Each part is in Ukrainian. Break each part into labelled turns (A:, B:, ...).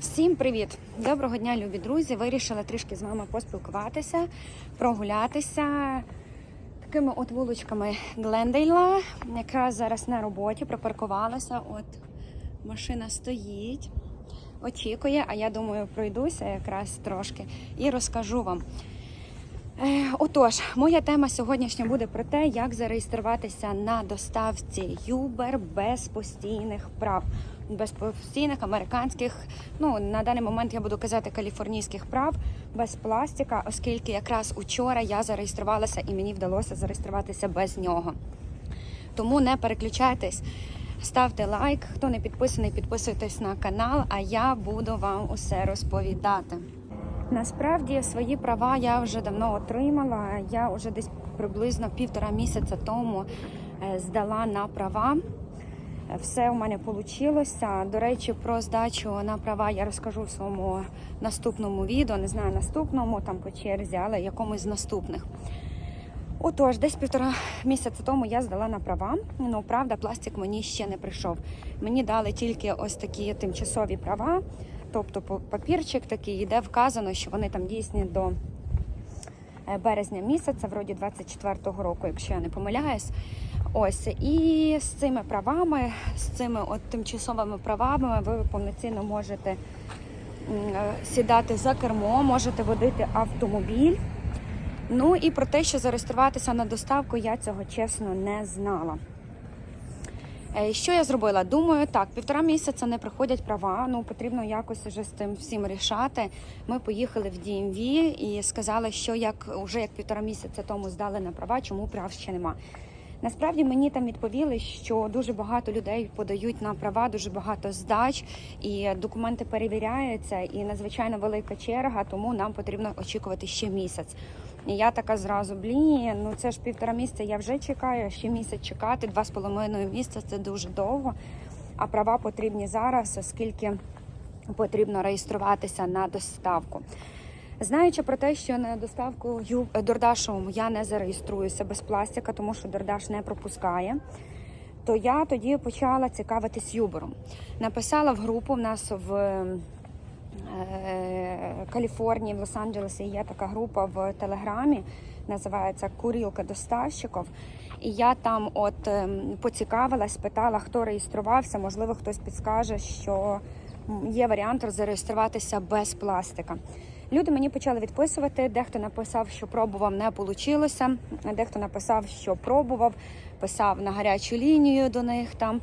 A: Всім привіт! Доброго дня, любі друзі! Вирішила трішки з вами поспілкуватися, прогулятися такими от вуличками Глендейла. яка зараз на роботі припаркувалася. От машина стоїть, очікує, а я думаю, пройдуся якраз трошки і розкажу вам. Е, Отож, моя тема сьогоднішня буде про те, як зареєструватися на доставці Uber без постійних прав, без постійних американських. Ну на даний момент я буду казати каліфорнійських прав без пластика, оскільки якраз учора я зареєструвалася і мені вдалося зареєструватися без нього. Тому не переключайтесь, ставте лайк. Хто не підписаний, підписуйтесь на канал, а я буду вам усе розповідати. Насправді свої права я вже давно отримала. Я вже десь приблизно півтора місяця тому е, здала на права. Все у мене вийшло. До речі, про здачу на права я розкажу в своєму наступному відео. Не знаю наступному там по черзі, але якомусь з наступних. Отож, десь півтора місяця тому я здала на права. Ну правда, пластик мені ще не прийшов. Мені дали тільки ось такі тимчасові права. Тобто папірчик такий, де вказано, що вони там дійсні до е, березня місяця, вроді 24-го року, якщо я не помиляюсь. Ось і з цими правами, з цими от тимчасовими правами, ви повноцінно можете е, сідати за кермо, можете водити автомобіль. Ну і про те, що зареєструватися на доставку, я цього чесно не знала. Е, Що я зробила? Думаю, так, півтора місяця не приходять права. Ну потрібно якось вже з тим всім рішати. Ми поїхали в DMV і сказали, що як уже як півтора місяця тому здали на права, чому прав ще нема. Насправді мені там відповіли, що дуже багато людей подають на права, дуже багато здач, і документи перевіряються, і надзвичайно велика черга, тому нам потрібно очікувати ще місяць. І я така зразу, блін, ну це ж півтора місяця, я вже чекаю, ще місяць чекати, два з половиною місяця це дуже довго. А права потрібні зараз, оскільки потрібно реєструватися на доставку. Знаючи про те, що на доставку е, Дордашу я не зареєструюся без пластика, тому що Дордаш не пропускає. То я тоді почала цікавитись Юбером. Написала в групу в нас в е, Каліфорнії, в Лос-Анджелесі є така група в Телеграмі, називається Курілка доставщиків. І я там от ем, поцікавилась, питала, хто реєструвався. Можливо, хтось підскаже, що є варіант зареєструватися без пластика. Люди мені почали відписувати. Дехто написав, що пробував, не вийшло. Дехто написав, що пробував, писав на гарячу лінію до них там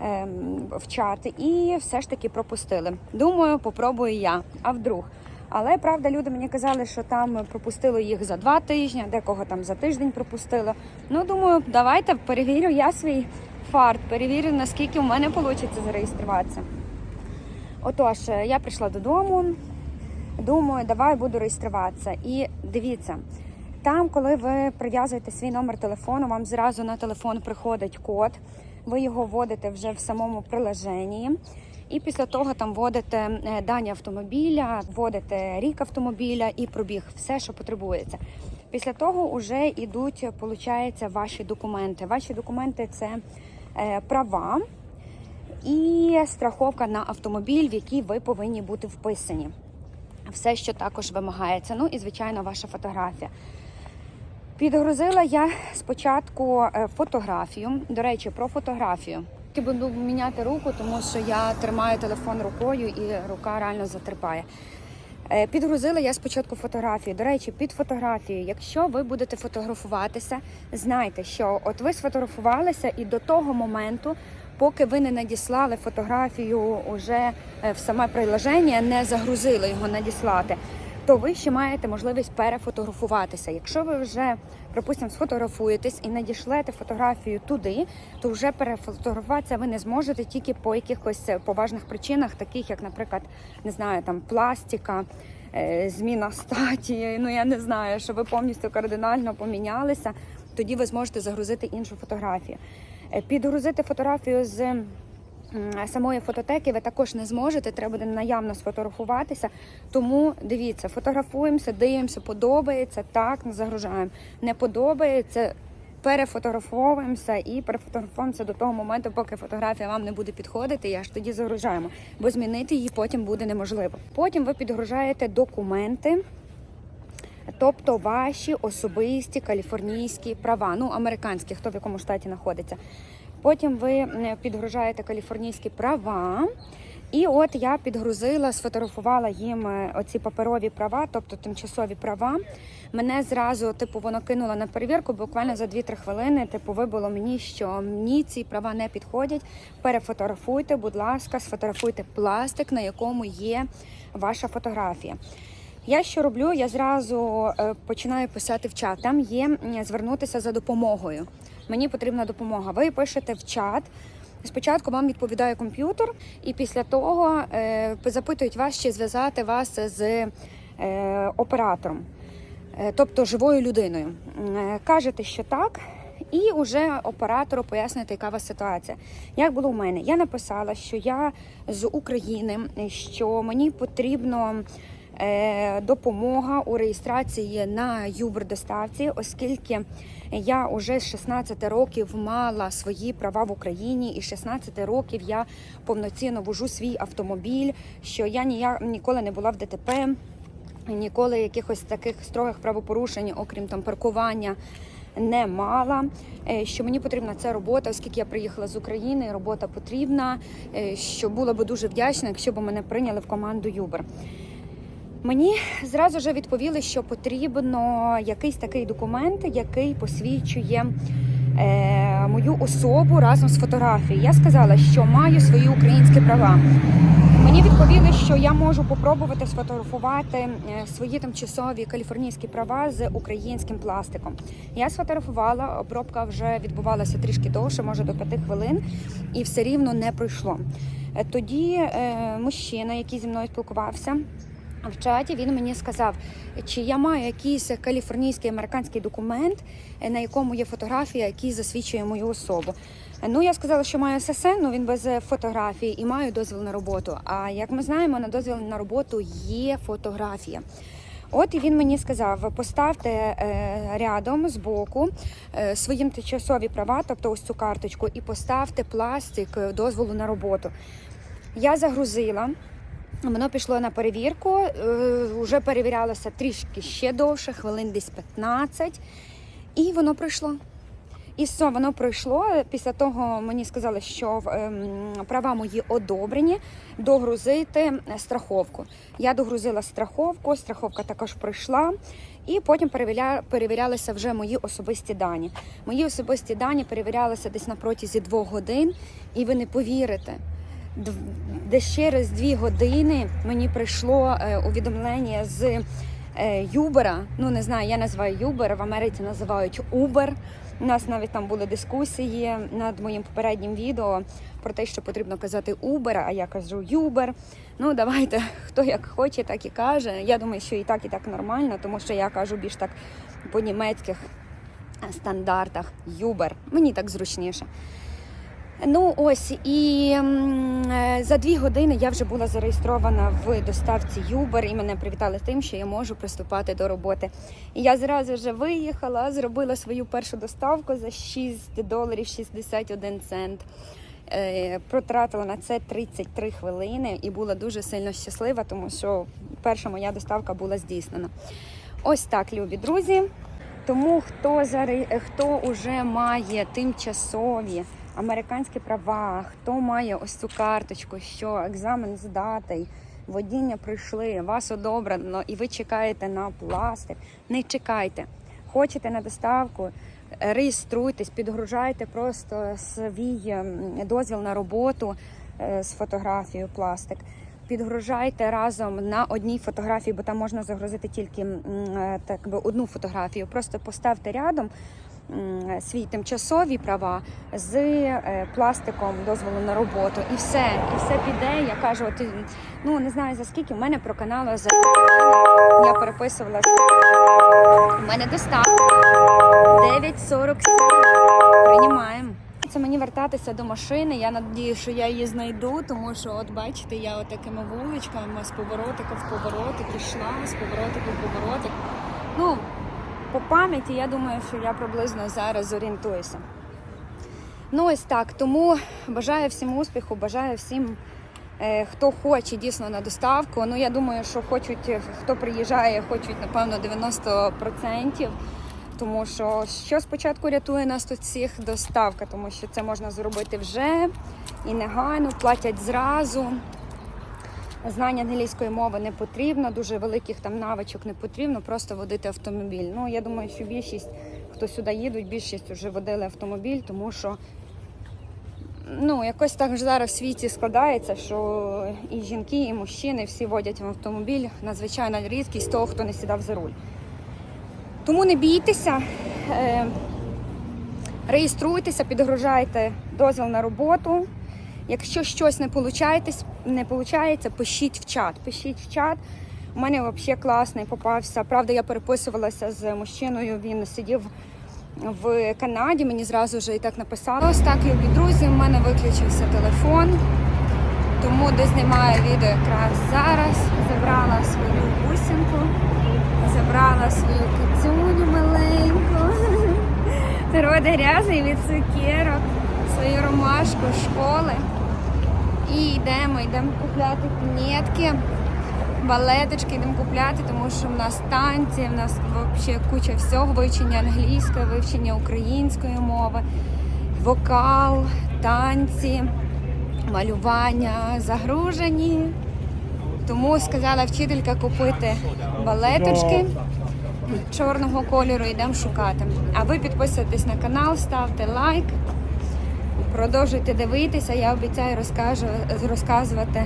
A: ем, в чат, і все ж таки пропустили. Думаю, попробую я. А вдруг? Але правда, люди мені казали, що там пропустили їх за два тижні, декого там за тиждень пропустили. Ну думаю, давайте перевірю я свій фарт, перевірю, наскільки в мене вийде зареєструватися. Отож, е, я прийшла додому, думаю, давай буду реєструватися. І дивіться, там, коли ви прив'язуєте свій номер телефону, вам зразу на телефон приходить код, ви його вводите вже в самому приложенні. І після того там вводите е, дані автомобіля, вводите рік автомобіля і пробіг, все, що потребується. Після того вже йдуть, виходить, ваші документи. Ваші документи це е, права і страховка на автомобіль, в який ви повинні бути вписані. Все, що також вимагається. Ну і звичайно, ваша фотографія. Підгрузила я спочатку е, фотографію. До речі, про фотографію. Я буду міняти руку, тому що я тримаю телефон рукою і рука реально затерпає. Е, Підгрузила я спочатку фотографію. До речі, під фотографією, якщо ви будете фотографуватися, знайте, що от ви сфотографувалися і до того моменту, поки ви не надіслали фотографію уже е, в саме приложення, не загрузили його надіслати, то ви ще маєте можливість перефотографуватися. Якщо ви вже, припустимо, сфотографуєтесь і надішлете фотографію туди, то вже перефотографуватися ви не зможете тільки по якихось поважних причинах, таких як, наприклад, не знаю, там пластика. е, Зміна статі, ну я не знаю, що ви повністю кардинально помінялися, тоді ви зможете загрузити іншу фотографію. Е, Підгрузити фотографію з самої фототеки ви також не зможете. Треба буде наявно сфотографуватися. Тому дивіться, фотографуємося, дивимося, подобається, так, загружаємо. Не подобається, перефотографовуємося і перефотографуємося до того моменту, поки фотографія вам не буде підходити, і аж тоді загружаємо, бо змінити її потім буде неможливо. Потім ви підгружаєте документи. Тобто ваші особисті каліфорнійські права, ну американські, хто в якому штаті знаходиться. Потім ви підгружаєте каліфорнійські права. І от я підгрузила, сфотографувала їм е, оці паперові права, тобто тимчасові права. Мене зразу, типу, воно кинуло на перевірку, буквально за 2-3 хвилини. Типу, вибило мені, що мені ці права не підходять. Перефотографуйте, будь ласка, сфотографуйте пластик, на якому є ваша фотографія. Я що роблю? Я зразу е, починаю писати в чат. Там є звернутися за допомогою. Мені потрібна допомога. Ви пишете в чат. Спочатку вам відповідає комп'ютер, і після того е, запитують вас, чи зв'язати вас з е, оператором, е, тобто живою людиною. Е, Кажете, що так. І вже оператору пояснити, яка у вас ситуація. Як було у мене? Я написала, що я з України, що мені потрібно допомога у реєстрації на Юбер доставці, оскільки я вже з 16 років мала свої права в Україні, і з 16 років я повноцінно вожу свій автомобіль, що я ніяк ніколи не була в ДТП, ніколи якихось таких строгих правопорушень, окрім там паркування. Не мала, Е, що мені потрібна ця робота, оскільки я приїхала з України, робота потрібна. е, Що була би дуже вдячна, якщо б мене прийняли в команду Юбер. Мені зразу ж відповіли, що потрібно якийсь такий документ, який посвідчує е, мою особу разом з фотографією. Я сказала, що маю свої українські права. Мені відповіли, що я можу попробувати сфотографувати е, свої тимчасові каліфорнійські права з українським пластиком. Я сфотографувала, обробка вже відбувалася трішки довше, може до п'яти хвилин, і все рівно не пройшло. Е, Тоді е, мужчина, який зі мною спілкувався. В чаті він мені сказав, чи я маю якийсь каліфорнійський американський документ, на якому є фотографія, який засвідчує мою особу. Ну, я сказала, що маю ССН, ну він без фотографії і маю дозвіл на роботу. А як ми знаємо, на дозвіл на роботу є фотографія. От і він мені сказав: поставте е, рядом з боку е, своїм тимчасові права, тобто ось цю карточку, і поставте пластик е, дозволу на роботу. Я загрузила. Воно пішло на перевірку, вже перевірялося трішки ще довше, хвилин десь 15, і воно пройшло. І все, воно пройшло. Після того мені сказали, що ем, права мої одобрені, догрузити страховку. Я догрузила страховку, страховка також пройшла. І потім перевіря... перевірялися вже мої особисті дані. Мої особисті дані перевірялися десь на протязі двох годин, і ви не повірите. Десь через дві години мені прийшло е, увідомлення з е, Юбера. Ну не знаю, я називаю Юбер, в Америці називають Uber. У нас навіть там були дискусії над моїм попереднім відео про те, що потрібно казати Uber, а я кажу Юбер. Ну давайте, хто як хоче, так і каже. Я думаю, що і так, і так нормально, тому що я кажу більш так по німецьких стандартах Юбер. Мені так зручніше. Ну ось і е, за дві години я вже була зареєстрована в доставці Uber і мене привітали тим, що я можу приступати до роботи. І я зразу вже виїхала, зробила свою першу доставку за 6 доларів 61 цент. Е, Протратила на це 33 хвилини і була дуже сильно щаслива, тому що перша моя доставка була здійснена. Ось так, любі друзі. Тому хто заре... хто вже має тимчасові американські права, хто має ось цю карточку, що екзамен здатий, водіння пройшли, вас одобрено, і ви чекаєте на пластик. Не чекайте. Хочете на доставку, реєструйтесь, підгружайте просто свій ем, дозвіл на роботу е, з фотографією пластик. Підгружайте разом на одній фотографії, бо там можна загрузити тільки е, так би одну фотографію. Просто поставте рядом свій тимчасові права з е, пластиком дозволу на роботу. І все, і все піде. Я кажу, от, ну не знаю за скільки, в мене проканало за я переписувала. У мене доставка 9.47. Приймаємо. Це мені вертатися до машини. Я надію, що я її знайду, тому що, от бачите, я от такими вуличками з поворотика в поворотик ішла, з поворотика в поворотик. Ну, по пам'яті, я думаю, що я приблизно зараз зорієнтуюся. Ну, ось так. Тому бажаю всім успіху, бажаю всім, е, хто хоче дійсно на доставку. Ну, я думаю, що хочуть, хто приїжджає, хочуть, напевно, 90%. Тому що що спочатку рятує нас тут всіх доставка, тому що це можна зробити вже і негайно, платять зразу. Знання англійської мови не потрібно, дуже великих там навичок не потрібно, просто водити автомобіль. Ну, я думаю, що більшість, хто сюди їдуть, більшість вже водили автомобіль, тому що ну, якось так ж зараз в світі складається, що і жінки, і мужчини всі водять в автомобіль. Надзвичайна рідкість того, хто не сідав за руль. Тому не бійтеся, е, реєструйтеся, підгружайте дозвіл на роботу. Якщо щось не виходить, не виходить, пишіть в чат. Пишіть в чат. У мене взагалі класний попався. Правда, я переписувалася з мужчиною. Він сидів в Канаді. Мені зразу вже і так написали. Ось так, любі друзі, у мене виключився телефон, тому де знімаю відео якраз зараз. Забрала свою бусинку, забрала свою кицюню маленьку. Рода грязий від цукерок, свою ромашку школи. І йдемо, йдемо купляти пінетки, балеточки йдемо купляти, тому що в нас танці, в нас взагалі куча всього, вивчення англійської, вивчення української мови, вокал, танці, малювання загружені. Тому сказала вчителька купити балеточки чорного кольору, йдемо шукати. А ви підписуйтесь на канал, ставте лайк. Продовжуйте дивитися, я обіцяю розкажу, розказувати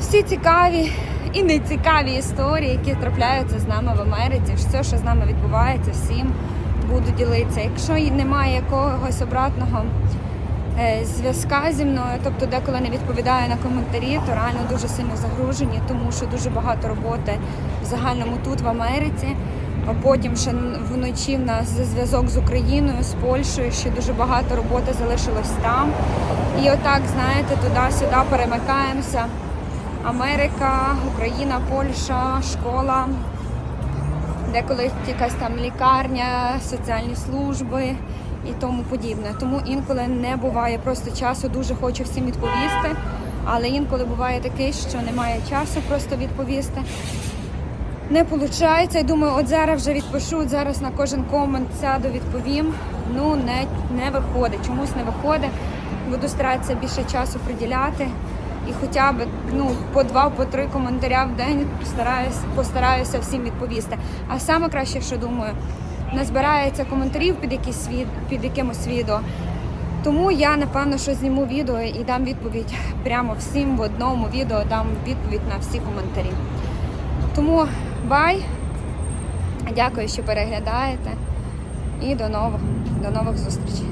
A: всі цікаві і нецікаві історії, які трапляються з нами в Америці. Все, що з нами відбувається, всім буду ділитися. Якщо немає якогось обратного е, зв'язка зі мною, тобто деколи не відповідаю на коментарі, то реально дуже сильно загружені, тому що дуже багато роботи в загальному тут, в Америці. А потім ще вночі в нас зв'язок з Україною, з Польщею, ще дуже багато роботи залишилось там. І отак, знаєте, туди-сюди перемикаємося. Америка, Україна, Польща, школа, деколи якась там лікарня, соціальні служби і тому подібне. Тому інколи не буває просто часу, дуже хочу всім відповісти, але інколи буває таке, що немає часу просто відповісти. Не виходить. Я думаю, от зараз вже відпишу, от зараз на кожен комент сяду, відповім. Ну, не, не виходить. Чомусь не виходить. Буду старатися більше часу приділяти. І хоча б ну, по два, по три коментаря в день постараюся, постараюся всім відповісти. А саме краще, що думаю, не збирається коментарів під, якісь, під якимось відео. Тому я напевно що зніму відео і дам відповідь прямо всім в одному відео, дам відповідь на всі коментарі. Тому бай. Дякую, що переглядаєте. І до нових, до нових зустрічей.